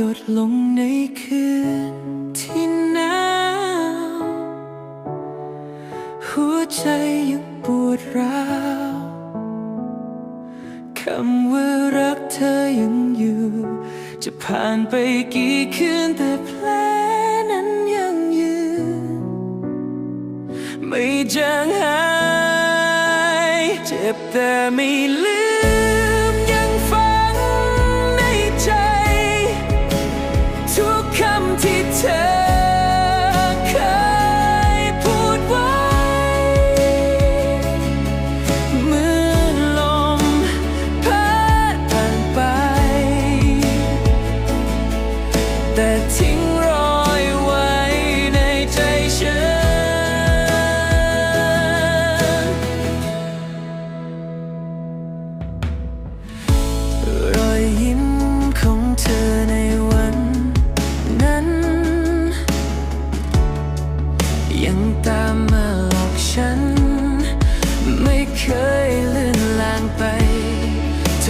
หยดลงในคืนที่หนาวหัวใจยังปวดร้าวคำว่ารักเธอยังอยู่ จะผ่านไปกี่คืนแต่แผลนั้นยังยืน ไม่จางหาย เจ็บแต่ไม่ลืมำที่เธอเคยพูดไว้ เมื่อลมพัดผ่านไป แต่ทิ้งรอยไว้ในใจฉัน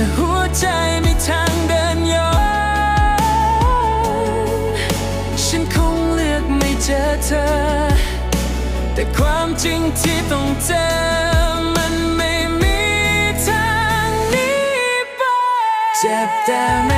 ถ้าหัวใจไม่ทางเดินย้อนฉันคงเลือกไม่เจอเธอ แต่ความจริงที่ต้องเจอมันไม่มีทางหนี้ไปเจ็บแต่ไม่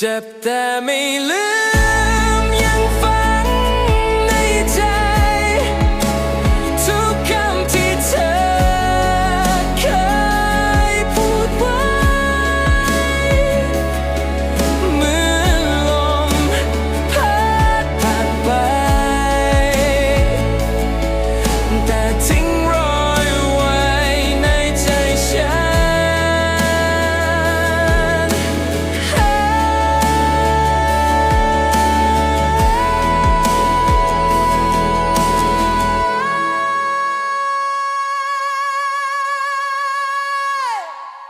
Cepte mi